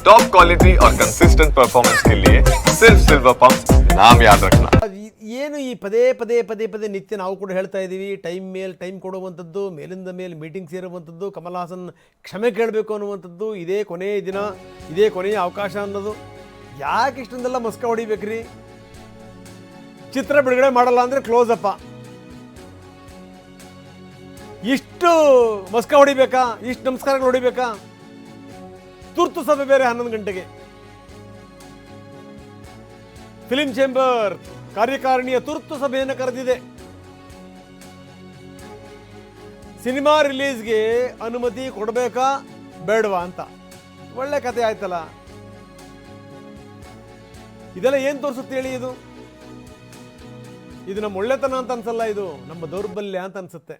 Top quality और consistent performance के लिए सिर्फ सिल्वर पंप नाम याद रखना ಅದ್ ಈ- ಏನು ಈ ಪದೇ ಪದೇ ಪದೇ ಪದೇ ನಿತ್ಯ ನಾವು ಕೂಡ ಹೇಳ್ತಾ ಇದ್ದೀವಿ ಟೈಮ್ ಮೇಲೆ ಟೈಮ್ ಕೊಡುವಂಥದ್ದು ಮೇಲಿಂದ ಮೇಲೆ ಮೀಟಿಂಗ್ ಸೇರುವಂಥದ್ದು ಕಮಲ್ ಹಾಸನ್ ಕ್ಷಮೆ ಕೇಳಬೇಕು ಅನ್ನುವಂಥದ್ದು ಇದೇ ಕೊನೆಯ ದಿನ ಇದೇ ಕೊನೆಯ ಅವಕಾಶ ಅನ್ನೋದು ಯಾಕೆ ಇಷ್ಟೊಂದೆಲ್ಲ ಮಸ್ಕ ಹೊಡಿಬೇಕ್ರಿ ಚಿತ್ರ ಬಿಡುಗಡೆ ಮಾಡಲ್ಲ ಅಂದರೆ ಕ್ಲೋಸ್ ಅಪ್ಪ ಇಷ್ಟು ಮಸ್ಕ ಹೊಡಿಬೇಕಾ ಇಷ್ಟು ನಮಸ್ಕಾರಗಳು ಹೊಡಿಬೇಕಾ ತುರ್ತು ಸಭೆ ಬೇರೆ ಹನ್ನೊಂದು ಗಂಟೆಗೆ. ಫಿಲಿಂ ಚೇಂಬರ್ ಕಾರ್ಯಕಾರಿಣಿಯ ತುರ್ತು ಸಭೆಯನ್ನು ಕರೆದಿದೆ. ಸಿನಿಮಾ ರಿಲೀಸ್ಗೆ ಅನುಮತಿ ಕೊಡಬೇಕಾ? ಬೇಡವಾ ಅಂತ. ಒಳ್ಳೆ ಕತೆ ಆಯ್ತಲ್ಲ. ಇದೆಲ್ಲ ಏನು ತೋರಿಸುತ್ತೆ ಹೇಳಿ ಇದು? ಇದು ನಮ್ಮ ಒಳ್ಳೆತನ ಅಂತ ಅನ್ಸಲ್ಲ ಇದು? ನಮ್ಮ ದೌರ್ಬಲ್ಯ ಅಂತ ಅನ್ಸುತ್ತೆ.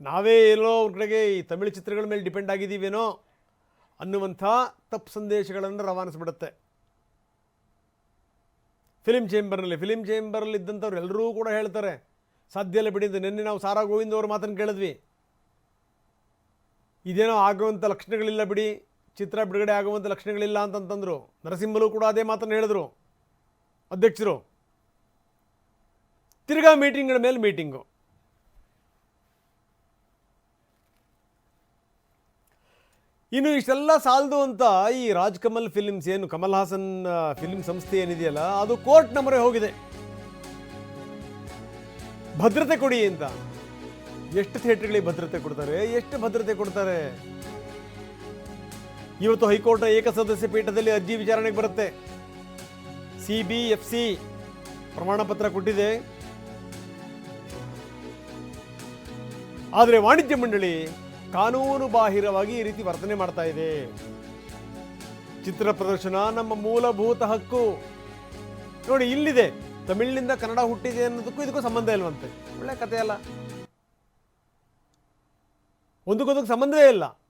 ನಾವೇ ಎಲ್ಲೋ ಅವ್ರ ಕಡೆಗೆ ಈ ತಮಿಳು ಚಿತ್ರಗಳ ಮೇಲೆ ಡಿಪೆಂಡ್ ಆಗಿದ್ದೀವೇನೋ? ಅನ್ನುವಂಥ ತಪ್ಪು ಸಂದೇಶಗಳನ್ನು ರವಾನಿಸ್ಬಿಡುತ್ತೆ. ಫಿಲಿಮ್ ಚೇಂಬರ್ನಲ್ಲಿ ಫಿಲಿಮ್ ಚೇಂಬರ್ನಲ್ಲಿ ಇದ್ದಂಥವ್ರು ಎಲ್ಲರೂ ಕೂಡ ಹೇಳ್ತಾರೆ ಸಾಧ್ಯ ಇಲ್ಲ ಬಿಡಿದ್ದು ನಿನ್ನೆ ನಾವು ಸಾರಾ ಗೋವಿಂದ್ ಅವ್ರ ಮಾತನ್ನು ಕೇಳಿದ್ವಿ. ಇದೇನೋ ಆಗುವಂಥ ಲಕ್ಷಣಗಳಿಲ್ಲ ಬಿಡಿ, ಚಿತ್ರ ಬಿಡುಗಡೆ ಆಗುವಂಥ ಲಕ್ಷಣಗಳಿಲ್ಲ ಅಂತಂತಂದರು. ನರಸಿಂಹಲು ಕೂಡ ಅದೇ ಮಾತನ್ನು ಹೇಳಿದ್ರು. ಅಧ್ಯಕ್ಷರು, ತಿರ್ಗಾ ಮೀಟಿಂಗ್ಗಳ ಮೇಲೆ ಮೀಟಿಂಗು. ಇನ್ನು ಇಷ್ಟೆಲ್ಲ ಸಾಲದು ಅಂತ ಈ ರಾಜ್ ಕಮಲ್ ಫಿಲಿಮ್ಸ್ ಏನು ಕಮಲ್ ಹಾಸನ್ ಫಿಲ್ಮ್ ಸಂಸ್ಥೆ ಏನಿದೆಯಲ್ಲ, ಅದು ಕೋರ್ಟ್ ಮೊರೆ ಹೋಗಿದೆ. ಭದ್ರತೆ ಕೊಡಿ ಅಂತ. ಎಷ್ಟು ಥಿಯೇಟರ್ಗಳಿಗೆ ಭದ್ರತೆ ಕೊಡ್ತಾರೆ, ಎಷ್ಟು ಭದ್ರತೆ ಕೊಡ್ತಾರೆ? ಇವತ್ತು ಹೈಕೋರ್ಟ್ನ ಏಕಸದಸ್ಯ ಪೀಠದಲ್ಲಿ ಅರ್ಜಿ ವಿಚಾರಣೆಗೆ ಬರುತ್ತೆ. ಸಿ ಬಿ ಎಫ್ ಸಿ ಪ್ರಮಾಣ ಪತ್ರ ಕೊಟ್ಟಿದೆ. ಆದರೆ ವಾಣಿಜ್ಯ ಮಂಡಳಿ ಕಾನೂನು ಬಾಹಿರವಾಗಿ ಈ ರೀತಿ ವರ್ತನೆ ಮಾಡ್ತಾ ಇದೆ. ಚಿತ್ರ ಪ್ರದರ್ಶನ, ನಮ್ಮ ಮೂಲಭೂತ ಹಕ್ಕು. ನೋಡಿ, ಇಲ್ಲಿದೆ. ತಮಿಳಿನಿಂದ ಕನ್ನಡ ಹುಟ್ಟಿದೆ ಅನ್ನೋದಕ್ಕೂ ಇದಕ್ಕೂ ಸಂಬಂಧ ಇಲ್ವಂತೆ. ಒಳ್ಳೆ ಕಥೆ ಅಲ್ಲ. ಒಂದಕ್ಕೊಂದಕ್ಕೆ ಸಂಬಂಧವೇ ಇಲ್ಲ.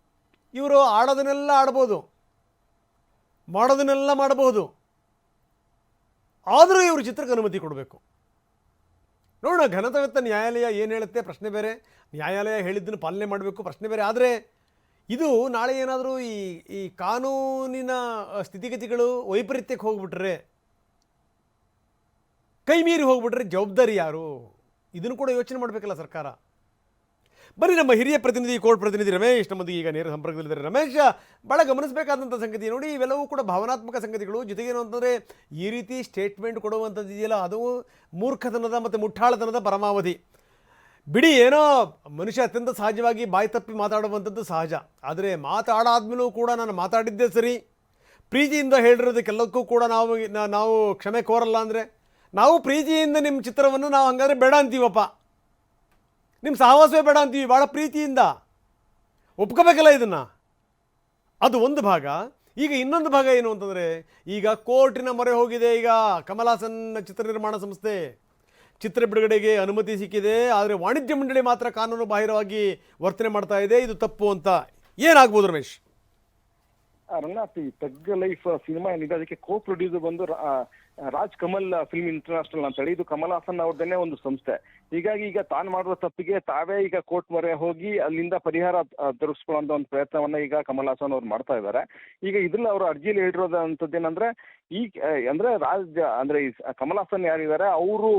ಇವರು ಆಡೋದನ್ನೆಲ್ಲ ಆಡ್ಬೋದು. ಮಾಡೋದನ್ನೆಲ್ಲ ಮಾಡಬಹುದು. ಆದರೂ ಇವರು ಚಿತ್ರಕ್ಕೆ ಅನುಮತಿ ಕೊಡಬೇಕು. ನೋಡೋಣ ಘನತವೆತ್ತ ನ್ಯಾಯಾಲಯ ಏನು ಹೇಳುತ್ತೆ? ಪ್ರಶ್ನೆ ಬೇರೆ. ನ್ಯಾಯಾಲಯ ಹೇಳಿದ್ದನ್ನು ಪಾಲನೆ ಮಾಡಬೇಕು, ಪ್ರಶ್ನೆ ಬೇರೆ. ಆದರೆ ಇದು ನಾಳೆ ಏನಾದರೂ ಈ ಈ ಕಾನೂನಿನ ಸ್ಥಿತಿಗತಿಗಳು ವೈಪರೀತ್ಯಕ್ಕೆ ಹೋಗ್ಬಿಟ್ರೆ ಕೈ ಮೀರಿ ಹೋಗ್ಬಿಟ್ರೆ ಜವಾಬ್ದಾರಿ ಯಾರು? ಇದನ್ನು ಕೂಡ ಯೋಚನೆ ಮಾಡಬೇಕಲ್ಲ ಸರ್ಕಾರ. ಬನ್ನಿ ನಮ್ಮ ಹಿರಿಯ ಪ್ರತಿನಿಧಿ ಕೋರ್ಟ್ ಪ್ರತಿನಿಧಿ ರಮೇಶ್ ನಮ್ಮದು ಈಗ ನೇರ ಸಂಪರ್ಕದಲ್ಲಿದ್ದಾರೆ. ರಮೇಶ್ ಭಾಳ ಗಮನಿಸಬೇಕಾದಂಥ ಸಂಗತಿ ನೋಡಿ, ಇವೆಲ್ಲವೂ ಕೂಡ ಭಾವನಾತ್ಮಕ ಸಂಗತಿಗಳು. ಜೊತೆಗೇನು ಅಂತಂದರೆ, ಈ ರೀತಿ ಸ್ಟೇಟ್ಮೆಂಟ್ ಕೊಡುವಂಥದ್ದು ಇದೆಯಲ್ಲ, ಅದು ಮೂರ್ಖತನದ ಮತ್ತು ಮುಟ್ಟಾಳತನದ ಪರಮಾವಧಿ. ಬಿಡಿ, ಏನೋ ಮನುಷ್ಯ ಅತ್ಯಂತ ಸಹಜವಾಗಿ ಬಾಯಿ ತಪ್ಪಿ ಮಾತಾಡುವಂಥದ್ದು ಸಹಜ. ಆದರೆ ಮಾತಾಡಾದ್ಮೇಲೂ ಕೂಡ ನಾನು ಮಾತಾಡಿದ್ದೇ ಸರಿ. ಪ್ರೀತಿಯಿಂದ ಹೇಳಿರೋದಕ್ಕೆಲ್ಲಕ್ಕೂ ಕೂಡ ನಾವು ನಾವು ಕ್ಷಮೆ ಕೋರಲ್ಲ ಅಂದರೆ, ನಾವು ಪ್ರೀತಿಯಿಂದ ನಿಮ್ಮ ಚಿತ್ರವನ್ನು ನಾವು ಹಂಗಾದ್ರೆ ಬೇಡ ಅಂತೀವಪ್ಪ. ನಿಮ್ಮ ಸಹವಾಸವೇ ಬೇಡ ಅಂತೀವಿ ಭಾಳ ಪ್ರೀತಿಯಿಂದ. ಒಪ್ಕೋಬೇಕಲ್ಲ ಇದನ್ನು? ಅದು ಒಂದು ಭಾಗ. ಈಗ ಇನ್ನೊಂದು ಭಾಗ ಏನು ಅಂತಂದರೆ, ಈಗ ಕೋರ್ಟಿನ ಮೊರೆ ಹೋಗಿದೆ ಈಗ ಕಮಲಾಸನ್ ಚಿತ್ರ ನಿರ್ಮಾಣ ಸಂಸ್ಥೆ. ಚಿತ್ರ ಬಿಡುಗಡೆಗೆ ಅನುಮತಿ ಸಿಕ್ಕಿದೆ, ಆದರೆ ವಾಣಿಜ್ಯ ಮಂಡಳಿ ಮಾತ್ರ ಕಾನೂನು ಬಾಹಿರವಾಗಿ ವರ್ತನೆ ಮಾಡ್ತಾ ಇದೆ, ಇದು ತಪ್ಪು ಅಂತ. ಏನಾಗ್ಬೋದು ರಮೇಶ್? ರಂಗನಾಥ್ ಈ ತಗ್ಗ ಲೈಫ್ ಸಿನಿಮಾ ಏನಿದೆ, ಅದಕ್ಕೆ ಕೋ ಪ್ರೊಡ್ಯೂಸರ್ ಬಂದು ರಾಜ್ ಕಮಲ್ ಫಿಲ್ಮ್ ಇಂಟರ್ನ್ಯಾಷನಲ್ ಅಂತ ಹೇಳಿ, ಇದು ಕಮಲ್ ಹಾಸನ್ ಅವ್ರದ್ದೇನೆ ಒಂದು ಸಂಸ್ಥೆ. ಹೀಗಾಗಿ ಈಗ ತಾನು ಮಾಡುವ ತಪ್ಪಿಗೆ ತಾವೇ ಈಗ ಕೋರ್ಟ್ ಮೊರೆ ಹೋಗಿ ಅಲ್ಲಿಂದ ಪರಿಹಾರ ತರಿಸ್ಕೊಳ್ಳೋ ಒಂದು ಪ್ರಯತ್ನವನ್ನ ಈಗ ಕಮಲ್ ಹಾಸನ್ ಅವ್ರು ಮಾಡ್ತಾ ಇದ್ದಾರೆ. ಈಗ ಇದ್ರಲ್ಲಿ ಅವರು ಅರ್ಜಿಯಲ್ಲಿ ಹೇಳಿರೋದಂಥದ್ದು ಏನಂದ್ರೆ ಈ, ಅಂದ್ರೆ ರಾಜ್, ಅಂದ್ರೆ ಕಮಲ್ ಹಾಸನ್ ಯಾರಿದ್ದಾರೆ, ಅವರು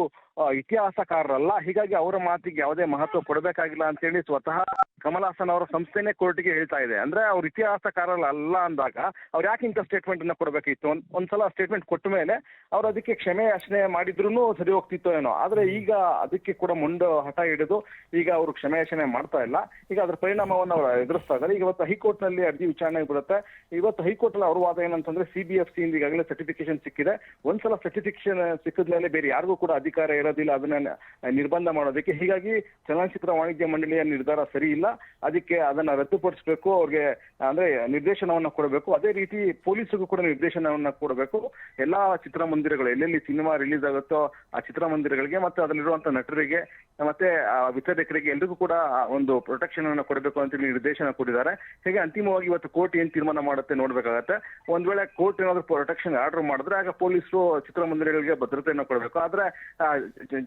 ಇತಿಹಾಸಕಾರರಲ್ಲ. ಹೀಗಾಗಿ ಅವರ ಮಾತಿಗೆ ಯಾವುದೇ ಮಹತ್ವ ಕೊಡಬೇಕಾಗಿಲ್ಲ ಅಂತ ಹೇಳಿ ಸ್ವತಃ ಕಮಲ್ ಹಾಸನ್ ಅವರ ಸಂಸ್ಥೆನೇ ಕೋರ್ಟಿಗೆ ಹೇಳ್ತಾ ಇದೆ. ಅಂದ್ರೆ ಅವ್ರ ಇತಿಹಾಸಕಾರಲ್ಲ ಅಲ್ಲ ಅಂದಾಗ ಅವ್ರು ಯಾಕೆ ಇಂಥ ಸ್ಟೇಟ್ಮೆಂಟ್ ಅನ್ನ ಕೊಡಬೇಕಿತ್ತು ಒಂದ್ ಒಂದ್ಸಲ ಸ್ಟೇಟ್ಮೆಂಟ್ ಕೊಟ್ಟ ಮೇಲೆ ಅವ್ರು ಅದಕ್ಕೆ ಕ್ಷಮೆ ಯಾಚನೆ ಮಾಡಿದ್ರು ಸರಿ ಹೋಗ್ತಿತ್ತೋ ಏನೋ. ಆದ್ರೆ ಈಗ ಅದಕ್ಕೆ ಕೂಡ ಮುಂದೆ ಹಠ ಹಿಡಿದು ಈಗ ಅವರು ಕ್ಷಮೆ ಯಾಚನೆ ಮಾಡ್ತಾ ಇಲ್ಲ. ಈಗ ಅದ್ರ ಪರಿಣಾಮವನ್ನು ಅವರು ಎದುರಿಸ್ತಾ ಇದ್ದಾರೆ. ಈಗ ಇವತ್ತು ಹೈಕೋರ್ಟ್ನಲ್ಲಿ ಅರ್ಜಿ ವಿಚಾರಣೆ ಬರುತ್ತೆ ಇವತ್ತು ಹೈಕೋರ್ಟ್ ಅಲ್ಲಿ ಅವ್ರ ವಾದ ಏನಂತಂದ್ರೆ ಸಿ ಬಿ ಎಫ್ ಸಿ ಇಂದ ಈಗಾಗಲೇ ಸರ್ಟಿಫಿಕೇಶನ್ ಸಿಕ್ಕಿದೆ. ಒಂದ್ಸಲ ಸರ್ಟಿಫಿಕೇಶನ್ ಸಿಕ್ಕಿದ ಮೇಲೆ ಬೇರೆ ಯಾರಿಗೂ ಕೂಡ ಅಧಿಕಾರ ಇರೋದಿಲ್ಲ. ಅದನ್ನ ನಿರ್ಬಂಧ ಮಾಡೋದಕ್ಕೆ. ಹೀಗಾಗಿ ಚಲನಚಿತ್ರ ವಾಣಿಜ್ಯ ಮಂಡಳಿಯ ನಿರ್ಧಾರ ಸರಿ ಇಲ್ಲ. ಅದಕ್ಕೆ ಅದನ್ನ ರದ್ದುಪಡಿಸಬೇಕು, ಅವ್ರಿಗೆ, ಅಂದ್ರೆ ನಿರ್ದೇಶನವನ್ನ ಕೊಡಬೇಕು. ಅದೇ ರೀತಿ ಪೊಲೀಸ್ಗೂ ಕೂಡ ನಿರ್ದೇಶನವನ್ನ ಕೊಡಬೇಕು. ಎಲ್ಲಾ ಚಿತ್ರಮಂದಿರಗಳು, ಎಲ್ಲೆಲ್ಲಿ ಸಿನಿಮಾ ರಿಲೀಸ್ ಆಗುತ್ತೋ ಆ ಚಿತ್ರಮಂದಿರಗಳಿಗೆ ಮತ್ತೆ ಅದರಲ್ಲಿರುವಂತ ನಟರಿಗೆ, ಮತ್ತೆ ವಿತರಕರಿಗೆ ಎಲ್ರಿಗೂ ಕೂಡ ಒಂದು ಪ್ರೊಟೆಕ್ಷನ್ ಅನ್ನು ಕೊಡಬೇಕು ಅಂತ ಹೇಳಿ ನಿರ್ದೇಶನ ಕೊಟ್ಟಿದ್ದಾರೆ. ಹೀಗೆ ಅಂತಿಮವಾಗಿ ಇವತ್ತು ಕೋರ್ಟ್ ಏನ್ ತೀರ್ಮಾನ ಮಾಡುತ್ತೆ ನೋಡ್ಬೇಕಾಗತ್ತೆ. ಒಂದ್ ವೇಳೆ ಕೋರ್ಟ್ ಏನಾದ್ರು ಪ್ರೊಟೆಕ್ಷನ್ ಆರ್ಡರ್ ಮಾಡಿದ್ರೆ, ಆಗ ಪೊಲೀಸರು ಚಿತ್ರಮಂದಿರಗಳಿಗೆ ಭದ್ರತೆಯನ್ನು ಕೊಡಬೇಕು. ಆದ್ರೆ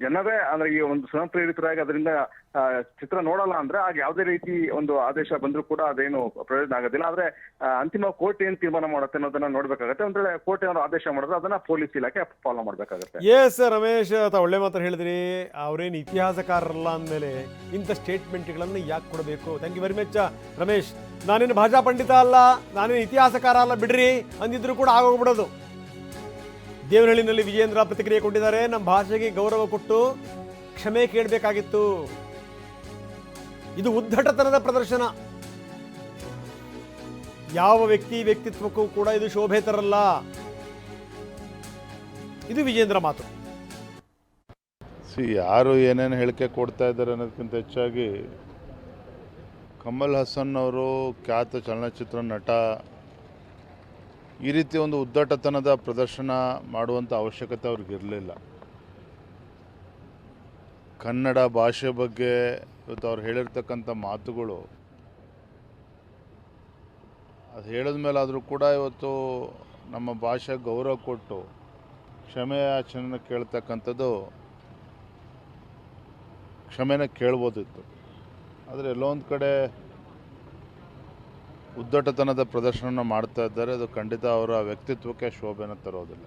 ಜನರೇ ಅಂದ್ರೆ ಈ ಒಂದು ಸ್ವಯಂ ಪ್ರೇರಿತರಾಗಿ ಅದರಿಂದ ಚಿತ್ರ ನೋಡಲ್ಲ ಅಂದ್ರೆ, ಆಗ ಯಾವುದೇ ರೀತಿ ಒಂದು ಆದೇಶ ಬಂದ್ರೂ ಕೂಡ ಅದೇನು ಪ್ರಯೋಜನ ಆಗೋದಿಲ್ಲ. ಆದ್ರೆ ಅಂತಿಮ ಕೋರ್ಟ್ ಏನ್ ತೀರ್ಮಾನ ಮಾಡುತ್ತೆ ಅನ್ನೋದನ್ನ ನೋಡ್ಬೇಕಾಗತ್ತೆ. ಒಂದ್ ವೇಳೆ ಕೋರ್ಟ್ ಏನಾದ್ರು ಆದೇಶ ಮಾಡಿದ್ರೆ ಅದನ್ನ ಪೊಲೀಸ್ ಇಲಾಖೆ ಫಾಲೋ ಮಾಡ್ಬೇಕಾಗತ್ತೆ. ಎಸ್ ರಮೇಶ್ ತಾ ಒಳ್ಳೆ ಮಾತ್ರ ಹೇಳಿದ್ರಿ. ಅವ್ರೇನು ಇತಿಹಾಸಕಾರರಲ್ಲ ಅಂದಮೇಲೆ ಇಂಥ ಸ್ಟೇಟ್ಮೆಂಟ್ಗಳನ್ನು ಯಾಕೆ ಕೊಡಬೇಕು? Thank you very much Ramesh. ನಾನೇನು ಭಾಷಾ ಪಂಡಿತ ಅಲ್ಲ. ನಾನೇನು ಇತಿಹಾಸಕಾರ ಅಲ್ಲ. ಬಿಡ್ರಿ. ಅಂದಿದ್ರು ಕೂಡ ಆಗೋಗ್ಬಿಡೋದು. ದೇವನಹಳ್ಳಿನಲ್ಲಿ ವಿಜೇಂದ್ರ ಪ್ರತಿಕ್ರಿಯೆ ಕೊಟ್ಟಿದ್ದಾರೆ. ನಮ್ಮ ಭಾಷೆಗೆ ಗೌರವ ಕೊಟ್ಟು ಕ್ಷಮೆ ಕೇಳಬೇಕಾಗಿತ್ತು. ಇದು ಉದ್ದಟತನದ ಪ್ರದರ್ಶನ. ಯಾವ ವ್ಯಕ್ತಿ ವ್ಯಕ್ತಿತ್ವಕ್ಕೂ ಕೂಡ ಇದು ಶೋಭೆ ತರಲ್ಲ ಇದು ವಿಜೇಂದ್ರ ಮಾತು. ಸಿ, ಯಾರು ಏನೇನು ಹೇಳಿಕೆ ಕೊಡ್ತಾ ಇದ್ದಾರೆ ಅನ್ನೋದಕ್ಕಿಂತ ಹೆಚ್ಚಾಗಿ ಕಮಲ್ ಹಾಸನ್ ಅವರು ಖ್ಯಾತ ಚಲನಚಿತ್ರ ನಟ ಈ ರೀತಿ ಒಂದು ಉದ್ದಟತನದ ಪ್ರದರ್ಶನ ಮಾಡುವಂಥ ಅವಶ್ಯಕತೆ ಅವ್ರಿಗಿರಲಿಲ್ಲ ಕನ್ನಡ ಭಾಷೆ ಬಗ್ಗೆ ಇವತ್ತು ಅವ್ರು ಹೇಳಿರ್ತಕ್ಕಂಥ ಮಾತುಗಳು, ಅದು ಹೇಳಿದ ಮೇಲಾದರೂ ಕೂಡ ಇವತ್ತು ನಮ್ಮ ಭಾಷೆ ಗೌರವ ಕೊಟ್ಟು ಕ್ಷಮೆಯಾಚನೆ ಕೇಳ್ತಕ್ಕಂಥದ್ದು ಕ್ಷಮೆನ ಕೇಳ್ಬೋದಿತ್ತು. ಆದರೆ ಎಲ್ಲೊಂದು ಕಡೆ ಉದ್ದಟತನದ ಪ್ರದರ್ಶನ ಮಾಡ್ತಾ ಇದ್ದಾರೆ, ಅದು ಖಂಡಿತ ಅವರ ವ್ಯಕ್ತಿತ್ವಕ್ಕೆ ಶೋಭೆನ ತರೋದಿಲ್ಲ.